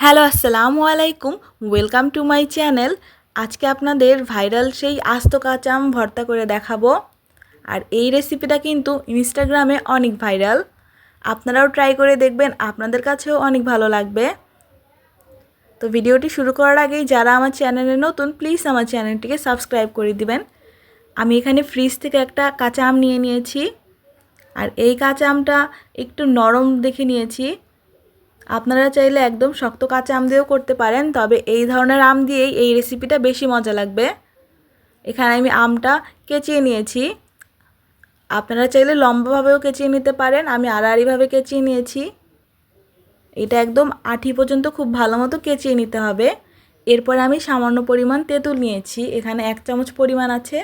Hello, আসসালামু আলাইকুম। Welcome to my channel আজকে আপনাদের ভাইরাল সেই আস্ত কাঁচাম ভর্তা করে দেখাবো। আর এই রেসিপিটা কিন্তু ইনস্টাগ্রামে অনেক ভাইরাল। আপনারাও ট্রাই করে দেখবেন, আপনাদের কাছেও অনেক ভালো লাগবে। তো ভিডিওটি শুরু করার আগেই যারা আমার চ্যানেলে নতুন প্লিজ আমার চ্যানেলটিকে সাবস্ক্রাইব করে দিবেন। আমি এখানে ফ্রিজ থেকে একটা কাঁচা আম নিয়ে নিয়েছি। আর এই কাঁচা আমটা একটু নরম দেখে নিয়েছি। আপনারা চাইলে একদম শক্ত কাঁচা আম দিয়েও করতে পারেন, তবে এই ধরনের আম দিয়েই এই রেসিপিটা বেশি মজা লাগবে। এখানে আমি আমটা কেচিয়ে নিয়েছি। আপনারা চাইলে লম্বাভাবেও কেচিয়ে নিতে পারেন, আমি আড়াআড়িভাবে কেচিয়ে নিয়েছি। এটা একদম আঠি পর্যন্ত খুব ভালো মতো কেচিয়ে নিতে হবে। এরপর আমি সামান্য পরিমাণ তেঁতুল নিয়েছি, এখানে এক চামচ পরিমাণ আছে।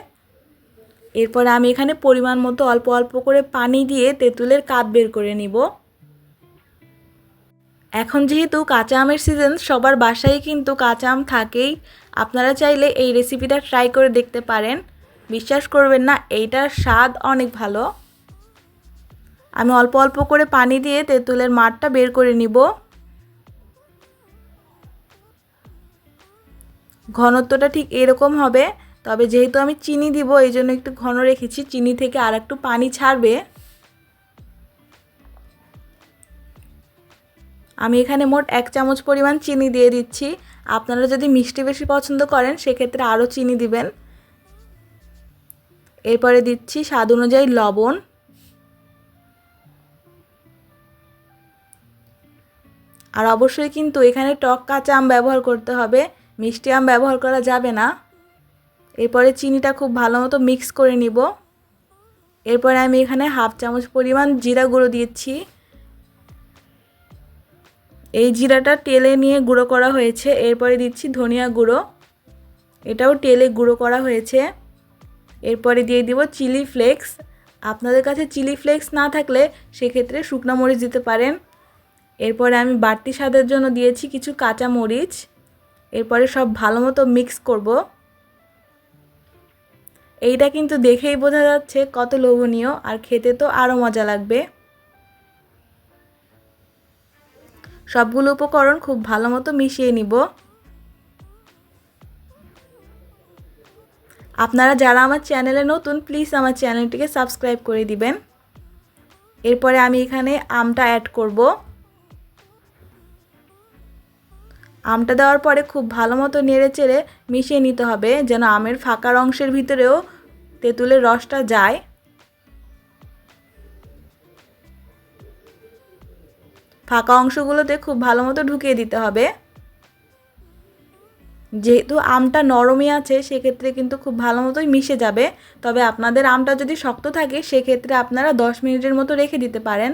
এরপর আমি এখানে পরিমাণ মতো অল্প অল্প করে পানি দিয়ে তেঁতুলের কাপ বের করে নিব। এখন যেহেতু কাঁচা আমের সিজন সবার বাসায় কিন্তু কাঁচা আম থাকেই। আপনারা চাইলে এই রেসিপিটা ট্রাই করে দেখতে পারেন। বিশ্বাস করবেন না, এইটার স্বাদ অনেক ভালো। আমি অল্প অল্প করে পানি দিয়ে তেঁতুলের মাঠটা বের করে নিব। ঘনত্বটা ঠিক এরকম হবে, তবে যেহেতু আমি চিনি দিব এই জন্য একটু ঘন রেখেছি, চিনি থেকে আর একটু পানি ছাড়বে। আমি এখানে মোট এক চামচ পরিমাণ চিনি দিয়ে দিচ্ছি। আপনারা যদি মিষ্টি বেশি পছন্দ করেন, সেক্ষেত্রে আরও চিনি দিবেন। এরপরে দিচ্ছি স্বাদ অনুযায়ী লবণ। আর অবশ্যই কিন্তু এখানে টক কাঁচা আম ব্যবহার করতে হবে। মিষ্টি আম ব্যবহার করা যাবে না। এরপরে চিনিটা খুব ভালো মতো মিক্স করে নিব। এরপরে আমি এখানে হাফ চামচ পরিমাণ জিরা গুঁড়ো দিচ্ছি। এই জিরাটা তেলে নিয়ে গুঁড়ো করা হয়েছে। এরপরে দিচ্ছি ধনিয়া গুঁড়ো। এটাও তেলে গুঁড়ো করা হয়েছে। এরপরে দিয়ে দিব চিলি ফ্লেক্স। আপনাদের কাছে চিলি ফ্লেক্স না থাকলে সেক্ষেত্রে শুকনো মরিচ দিতে পারেন। এরপরে আমি বাড়তি স্বাদের জন্য দিয়েছি কিছু কাঁচা মরিচ। এরপরে সব ভালো মতো মিক্স করব। এইটা কিন্তু দেখেই বোঝা যাচ্ছে কত লোভনীয় আর খেতে তো আরও মজা লাগবে। সবগুলো উপকরণ খুব ভালো মতো মিশিয়ে নিব। আপনারা যারা আমার চ্যানেলে নতুন প্লিজ আমার চ্যানেলটিকে সাবস্ক্রাইব করে দিবেন। এরপরে আমি এখানে আমটা অ্যাড করব। আমটা দেওয়ার পরে খুব ভালো মতো নেড়ে চেড়ে মিশিয়ে নিতে হবে, যেন আমের ফাঁকার অংশের ভিতরেও তেঁতুলের রসটা যায়। ফাঁকা অংশগুলোতে খুব ভালো মতো ঢুকিয়ে দিতে হবে। যেহেতু আমটা নরমই আছে, সেক্ষেত্রে কিন্তু খুব ভালো মতোই মিশে যাবে। তবে আপনাদের আমটা যদি শক্ত থাকে, সেক্ষেত্রে আপনারা দশ মিনিটের মতো রেখে দিতে পারেন।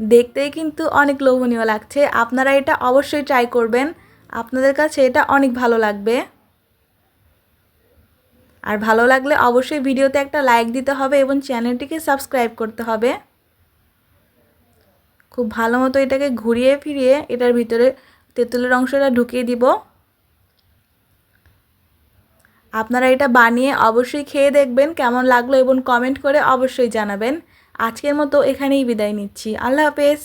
দেখতেই কিন্তু অনেক লোভনীয় লাগছে। আপনারা এটা অবশ্যই ট্রাই করবেন। আপনাদের কাছে এটা অনেক ভালো লাগবে। আর ভালো লাগলে অবশ্যই ভিডিওতে একটা লাইক দিতে হবে এবং চ্যানেলটিকে সাবস্ক্রাইব করতে হবে। খুব ভালো মতো এটাকে ঘুরিয়ে ফিরিয়ে এটার ভিতরে তেঁতুলের অংশটা ঢুকিয়ে দিব। আপনারা এটা বানিয়ে অবশ্যই খেয়ে দেখবেন, কেমন লাগল এবং কমেন্ট করে অবশ্যই জানাবেন। আজকের মতো এখানেই বিদায় নিচ্ছি। আল্লাহ হাফেজ।